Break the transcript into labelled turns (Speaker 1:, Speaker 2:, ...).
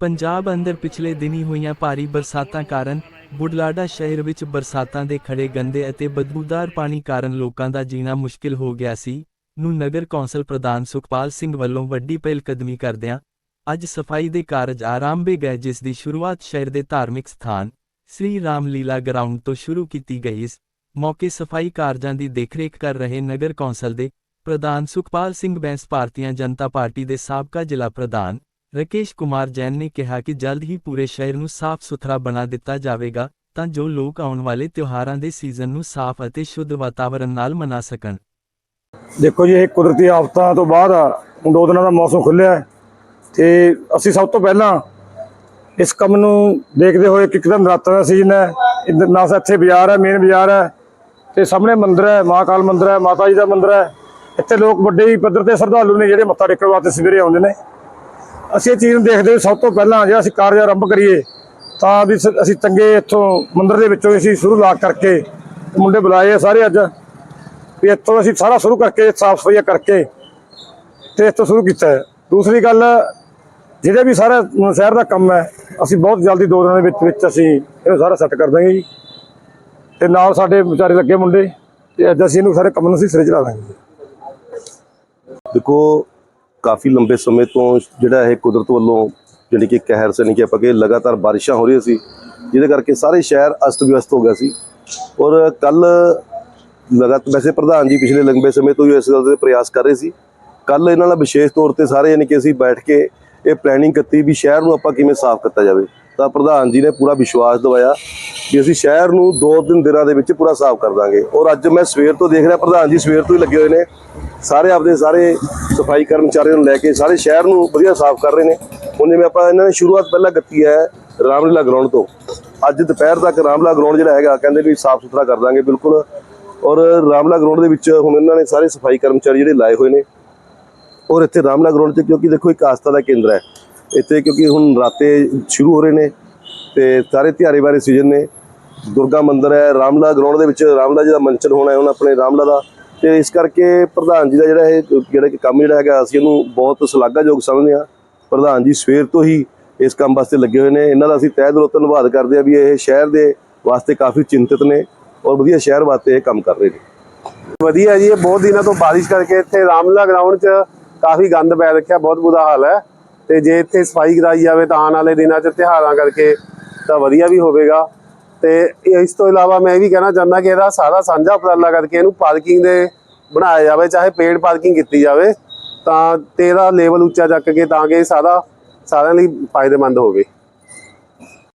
Speaker 1: ਪੰਜਾਬ ਅੰਦਰ ਪਿਛਲੇ ਦਿਨੀ ਹੋਈਆਂ ਭਾਰੀ ਬਰਸਾਤਾਂ ਕਾਰਨ ਬੁਢਲਾਡਾ ਸ਼ਹਿਰ ਵਿੱਚ ਬਰਸਾਤਾਂ ਦੇ ਖੜੇ ਗੰਦੇ ਅਤੇ ਬਦਬੂਦਾਰ ਪਾਣੀ ਕਾਰਨ ਲੋਕਾਂ ਦਾ ਜੀਣਾ ਮੁਸ਼ਕਿਲ ਹੋ ਗਿਆ ਸੀ, ਨੂੰ ਨਗਰ ਕੌਂਸਲ ਪ੍ਰਧਾਨ ਸੁਖਪਾਲ ਸਿੰਘ ਵੱਲੋਂ ਵੱਡੀ ਪਹਿਲਕਦਮੀ ਕਰਦਿਆਂ ਅੱਜ ਸਫ਼ਾਈ ਦੇ ਕਾਰਜ ਆਰੰਭੇ ਗਏ, ਜਿਸ ਦੀ ਸ਼ੁਰੂਆਤ ਸ਼ਹਿਰ ਦੇ ਧਾਰਮਿਕ ਸਥਾਨ ਸ੍ਰੀ ਰਾਮਲੀਲਾ ਗਰਾਊਂਡ ਤੋਂ ਸ਼ੁਰੂ ਕੀਤੀ ਗਈ। ਇਸ ਮੌਕੇ ਸਫ਼ਾਈ ਕਾਰਜਾਂ ਦੀ ਦੇਖਰੇਖ ਕਰ ਰਹੇ ਨਗਰ ਕੌਂਸਲ ਦੇ ਪ੍ਰਧਾਨ ਸੁਖਪਾਲ ਸਿੰਘ ਬੈਂਸ ਭਾਰਤੀਆਂ ਜਨਤਾ ਪਾਰਟੀ ਦੇ ਸਾਬਕਾ ਜ਼ਿਲ੍ਹਾ ਪ੍ਰਧਾਨ ਰਕੇਸ਼ ਕੁਮਾਰ ਜੈਨ ਨੇ ਕਿਹਾ ਕਿ ਜਲਦ ਹੀ ਪੂਰੇ ਸ਼ਹਿਰ ਨੂੰ ਸਾਫ਼ ਸੁਥਰਾ ਬਣਾ ਦਿੱਤਾ ਜਾਵੇਗਾ, ਤਾਂ ਜੋ ਲੋਕ ਆਉਣ ਵਾਲੇ ਤਿਉਹਾਰਾਂ ਦੇ ਸੀਜ਼ਨ ਨੂੰ ਸਾਫ਼ ਅਤੇ ਸ਼ੁੱਧ ਵਾਤਾਵਰਣ ਨਾਲ ਮਨਾ ਸਕਣ।
Speaker 2: ਦੇਖੋ ਜੀ, ਇਹ ਕੁਦਰਤੀ ਆਫਤਾਂ ਤੋਂ ਬਾਅਦ ਦੋ ਦਿਨਾਂ ਦਾ ਮੌਸਮ ਖੁੱਲਿਆ ਹੈ ਤੇ ਅਸੀਂ ਸਭ ਤੋਂ ਪਹਿਲਾਂ ਇਸ ਕੰਮ ਨੂੰ ਦੇਖਦੇ ਹੋਏ ਕਿ ਇੱਕਦਮ ਨਰਾਤਾ ਦਾ ਸੀਜ਼ਨ ਹੈ, ਇੱਧਰ ਨਾ ਇੱਥੇ ਬਾਜ਼ਾਰ ਹੈ ਮੇਨ ਬਾਜ਼ਾਰ ਹੈ ਤੇ ਸਾਹਮਣੇ ਮੰਦਿਰ ਹੈ ਮਹਾਕਾਲ ਮੰਦਿਰ ਹੈ, ਮਾਤਾ ਜੀ ਦਾ ਮੰਦਿਰ ਹੈ। ਇੱਥੇ ਲੋਕ ਵੱਡੇ ਹੀ ਪੱਧਰ ਤੇ ਸ਼ਰਧਾਲੂ ਨੇ ਜਿਹੜੇ ਮੱਥਾ ਟੇਕਣ ਵਾਸਤੇ ਸਵੇਰੇ ਆਉਂਦੇ ਨੇ। ਅਸੀਂ ਇਹ ਚੀਜ਼ ਨੂੰ ਦੇਖਦੇ ਹੋਏ ਸਭ ਤੋਂ ਪਹਿਲਾਂ ਜੇ ਅਸੀਂ ਕਾਰਜ ਆਰੰਭ ਕਰੀਏ, ਤਾਂ ਵੀ ਅਸੀਂ ਚੰਗੇ ਇੱਥੋਂ ਮੰਦਿਰ ਦੇ ਵਿੱਚੋਂ ਅਸੀਂ ਸ਼ੁਰੂ ਲਾ ਕਰਕੇ ਮੁੰਡੇ ਬੁਲਾਏ ਆ ਸਾਰੇ ਅੱਜ। ਵੀ ਇੱਥੋਂ ਅਸੀਂ ਸਾਰਾ ਸ਼ੁਰੂ ਕਰਕੇ ਸਾਫ਼ ਸਫਾਈਆਂ ਕਰਕੇ ਤੇ ਇੱਥੋਂ ਸ਼ੁਰੂ ਕੀਤਾ ਹੈ। ਦੂਸਰੀ ਗੱਲ, ਜਿਹੜੇ ਵੀ ਸਾਰਾ ਸ਼ਹਿਰ ਦਾ ਕੰਮ ਹੈ, ਅਸੀਂ ਬਹੁਤ ਜਲਦੀ ਦੋ ਦਿਨਾਂ ਦੇ ਵਿੱਚ ਵਿੱਚ ਅਸੀਂ ਇਹ ਸਾਰਾ ਸੈੱਟ ਕਰ ਦਾਂਗੇ ਜੀ। ਤੇ ਨਾਲ ਸਾਡੇ ਵਿਚਾਰੇ ਲੱਗੇ ਮੁੰਡੇ, ਤੇ ਅੱਜ ਅਸੀਂ ਇਹਨੂੰ ਸਾਰੇ ਕੰਮ ਨੂੰ ਅਸੀਂ ਸਿਰੇ ਚਲਾ ਦਾਂਗੇ ਜੀ।
Speaker 3: ਦੇਖੋ ਕਾਫੀ ਲੰਬੇ ਸਮੇਂ ਤੋਂ ਜਿਹੜਾ ਇਹ ਕੁਦਰਤ ਵੱਲੋਂ ਜਿਹੜੀ ਕਿ ਕਹਿਰ ਸੇ ਨਹੀਂ ਕਿ ਆਪਾਂ ਕਿ ਲਗਾਤਾਰ ਬਾਰਿਸ਼ਾਂ ਹੋ ਰਹੀਆਂ ਸੀ, ਜਿਹਦੇ ਕਰਕੇ ਸਾਰੇ ਸ਼ਹਿਰ ਅਸਤ ਵਿਅਸਤ ਹੋ ਗਿਆ ਸੀ। ਔਰ ਕੱਲ ਲਗਾਤਾਰ ਵੈਸੇ ਪ੍ਰਧਾਨ ਜੀ ਪਿਛਲੇ ਲੰਬੇ ਸਮੇਂ ਤੋਂ ਹੀ ਇਸ ਗੱਲ ਦੇ ਪ੍ਰਯਾਸ ਕਰ ਰਹੇ ਸੀ। ਕੱਲ ਇਹਨਾਂ ਨਾਲ ਵਿਸ਼ੇਸ਼ ਤੌਰ ਤੇ ਸਾਰੇ ਯਾਨੀ ਕਿ ਅਸੀਂ ਬੈਠ ਕੇ ਇਹ ਪਲੈਨਿੰਗ ਕੀਤੀ ਵੀ ਸ਼ਹਿਰ ਨੂੰ ਆਪਾਂ ਕਿਵੇਂ ਸਾਫ਼ ਕੀਤਾ ਜਾਵੇ। ਤਾਂ ਪ੍ਰਧਾਨ ਜੀ ਨੇ ਪੂਰਾ ਵਿਸ਼ਵਾਸ ਦਿਵਾਇਆ ਕਿ ਅਸੀਂ ਸ਼ਹਿਰ ਨੂੰ ਦੋ ਤਿੰਨ ਦਿਨਾਂ ਦੇ ਵਿੱਚ ਪੂਰਾ ਸਾਫ਼ ਕਰ ਦਾਂਗੇ। ਔਰ ਅੱਜ ਮੈਂ ਸਵੇਰ ਤੋਂ ਦੇਖ ਰਿਹਾ, ਪ੍ਰਧਾਨ ਜੀ ਸਵੇਰ ਤੋਂ ਹੀ ਲੱਗੇ ਹੋਏ ਨੇ। ਸਾਰੇ ਆਪਦੇ ਸਾਰੇ ਸਫ਼ਾਈ ਕਰਮਚਾਰੀਆਂ ਨੂੰ ਲੈ ਕੇ ਸਾਰੇ ਸ਼ਹਿਰ ਨੂੰ ਵਧੀਆ ਸਾਫ਼ ਕਰ ਰਹੇ ਨੇ। ਹੁਣ ਜਿਵੇਂ ਆਪਾਂ ਇਹਨਾਂ ਨੇ ਸ਼ੁਰੂਆਤ ਪਹਿਲਾਂ ਕੀਤੀ ਹੈ ਰਾਮਲੀਲਾ ਗਰਾਊਂਡ ਤੋਂ। ਅੱਜ ਦੁਪਹਿਰ ਤੱਕ ਰਾਮਲਾ ਗਰਾਊਂਡ ਜਿਹੜਾ ਹੈਗਾ, ਕਹਿੰਦੇ ਵੀ ਸਾਫ਼ ਸੁਥਰਾ ਕਰ ਦਾਂਗੇ ਬਿਲਕੁਲ। ਔਰ ਰਾਮਲਾ ਗਰਾਊਂਡ ਦੇ ਵਿੱਚ ਹੁਣ ਇਹਨਾਂ ਨੇ ਸਾਰੇ ਸਫ਼ਾਈ ਕਰਮਚਾਰੀ ਜਿਹੜੇ ਲਾਏ ਹੋਏ ਨੇ। ਔਰ ਇੱਥੇ ਰਾਮਲਾ ਗਰਾਊਂਡ 'ਚ ਕਿਉਂਕਿ ਦੇਖੋ ਇੱਕ ਆਸਥਾ ਦਾ ਕੇਂਦਰ ਹੈ। ਇੱਥੇ ਕਿਉਂਕਿ ਹੁਣ ਰਾਤੇ ਸ਼ੁਰੂ ਹੋ ਰਹੇ ਨੇ ਤੇ ਸਾਰੇ ਤਿਹਾਰੇ ਬਾਰੇ ਸੀਜ਼ਨ ਨੇ। ਦੁਰਗਾ ਮੰਦਿਰ ਹੈ ਰਾਮਲਾ ਗਰਾਊਂਡ ਦੇ ਵਿੱਚ ਰਾਮਲਾ ਜੀ ਦਾ ਮੰਚਨ ਹੋਣਾ ਹੈ, ਹੁਣ ਆਪਣੇ ਰਾਮਲਾ ਦਾ ਤੇ ਇਸ ਕਰਕੇ ਪ੍ਰਧਾਨ ਜੀ ਦਾ ਜਿਹੜਾ ਇਹ ਜਿਹੜਾ ਕਿ ਕੰਮ ਜਿਹੜਾ ਹੈਗਾ, ਅਸੀਂ ਇਹਨੂੰ ਬਹੁਤ ਸ਼ਲਾਘਾਯੋਗ ਸਮਝਦੇ ਹਾਂ। ਪ੍ਰਧਾਨ ਜੀ ਸਵੇਰ ਤੋਂ ਹੀ ਇਸ ਕੰਮ ਵਾਸਤੇ ਲੱਗੇ ਹੋਏ ਨੇ। ਇਹਨਾਂ ਦਾ ਅਸੀਂ ਤਹਿ ਦਿਲੋਂ ਧੰਨਵਾਦ ਕਰਦੇ ਹਾਂ ਵੀ ਇਹ ਸ਼ਹਿਰ ਦੇ ਵਾਸਤੇ ਕਾਫੀ ਚਿੰਤਤ ਨੇ ਔਰ ਵਧੀਆ ਸ਼ਹਿਰ ਵਾਸਤੇ ਇਹ ਕੰਮ ਕਰ ਰਹੇ ਨੇ।
Speaker 4: ਵਧੀਆ ਜੀ, ਇਹ ਬਹੁਤ ਦਿਨਾਂ ਤੋਂ ਬਾਰਿਸ਼ ਕਰਕੇ ਇੱਥੇ ਰਾਮਲਾ ਗਰਾਊਂਡ 'ਚ ਕਾਫੀ ਗੰਦ ਪੈ ਰੱਖਿਆ, ਬਹੁਤ ਬੁਰਾ ਹਾਲ ਹੈ। ਤੇ ਜੇ ਇੱਥੇ ਸਫ਼ਾਈ ਕਰਾਈ ਜਾਵੇ ਤਾਂ ਆਉਣ ਵਾਲੇ ਦਿਨਾਂ 'ਚ ਤਿਉਹਾਰਾਂ ਕਰਕੇ ਤਾਂ ਵਧੀਆ ਵੀ ਹੋਵੇਗਾ। ਤੇ ਇਸ ਤੋਂ ਇਲਾਵਾ ਮੈਂ ਇਹ ਵੀ ਕਹਿਣਾ ਚਾਹੁੰਦਾ ਕਿ ਇਹਦਾ ਸਾਰਾ ਸਾਂਝਾ ਉਪਰਾਲਾ ਕਰਕੇ ਇਹਨੂੰ ਪਾਰਕਿੰਗ ਦੇ ਬਣਾਇਆ ਜਾਵੇ, ਚਾਹੇ ਪੇਡ ਪਾਰਕਿੰਗ ਕੀਤੀ ਜਾਵੇ, ਤਾਂ ਤੇ ਇਹਦਾ ਲੈਵਲ ਉੱਚਾ ਚੱਕ ਕੇ ਤਾਂ ਕਿ ਇਹ ਸਾਰਾ ਸਾਰਿਆਂ ਲਈ ਫਾਇਦੇਮੰਦ ਹੋਵੇ।